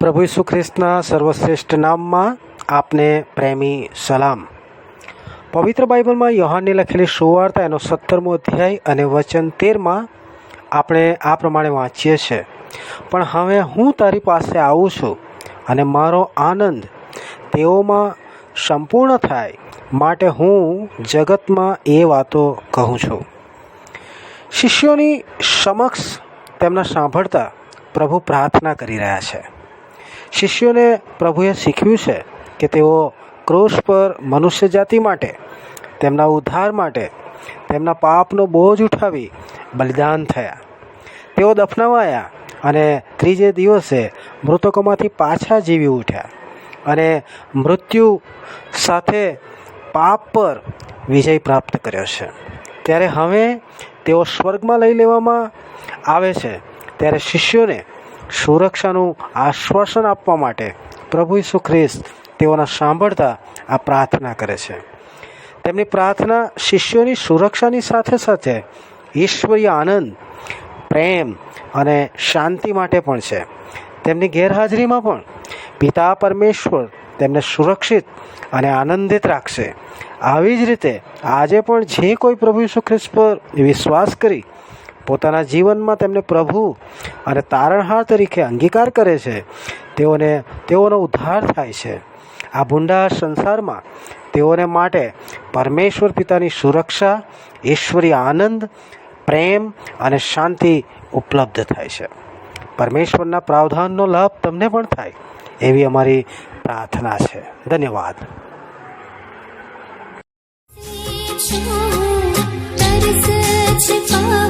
પ્રભુ ઈસુ ખ્રિસ્તના સર્વશ્રેષ્ઠ નામમાં આપને પ્રેમી સલામ. પવિત્ર બાઇબલમાં યોહાનની લખેલી સુવાર્તા એનો સત્તરમો અધ્યાય અને વચન તેરમાં આપણે આ પ્રમાણે વાંચીએ છીએ. પણ હવે હું તારી પાસે આવું છું અને મારો આનંદ તેઓમાં સંપૂર્ણ થાય માટે હું જગતમાં એ વાતો કહું છું. શિષ્યોની સમક્ષ તેમના સાંભળતા પ્રભુ પ્રાર્થના કરી રહ્યા છે. શિષ્યોને પ્રભુએ શીખવ્યું છે કે તેઓ ક્રોસ પર મનુષ્ય જાતિ માટે, તેમના ઉદ્ધાર માટે, તેમના પાપનો બોજ ઉઠાવી બલિદાન થયા. તેઓ દફનાવાયા અને ત્રીજે દિવસે મૃતકોમાંથી પાછા જીવી ઉઠ્યા અને મૃત્યુ સાથે પાપ પર વિજય પ્રાપ્ત કર્યો છે. ત્યારે હવે તેઓ સ્વર્ગમાં લઈ લેવામાં આવે છે. ત્યારે શિષ્યોને સુરક્ષાનું આશ્વાસન આપવા માટે પ્રભુ ઈસુ ખ્રિસ્ત તેઓના સાંભળતા આ પ્રાર્થના કરે છે. તેમની પ્રાર્થના શિષ્યોની સુરક્ષાની સાથે સાથે ઈશ્વરીય આનંદ, પ્રેમ અને શાંતિ માટે પણ છે. તેમની ગેરહાજરીમાં પણ પિતા પરમેશ્વર તેમને સુરક્ષિત અને આનંદિત રાખશે. આવી જ રીતે આજે પણ જે કોઈ પ્રભુ ઈસુ ખ્રિસ્ત પર વિશ્વાસ કરી પોતાના જીવનમાં તેમને પ્રભુ અને તારણહાર તરીકે અંગીકાર કરે છે. તેઓને, તેઓનો ઉદ્ધાર થાય છે. આ ભૂંડા સંસારમાં તેઓને માટે પરમેશ્વર પિતાની સુરક્ષા ઈશ્વરી આનંદ, પ્રેમ અને શાંતિ ઉપલબ્ધ થાય છે. પરમેશ્વરના પ્રાવધાનનો લાભ તમને પણ થાય એવી અમારી પ્રાર્થના છે. ધન્યવાદ. છું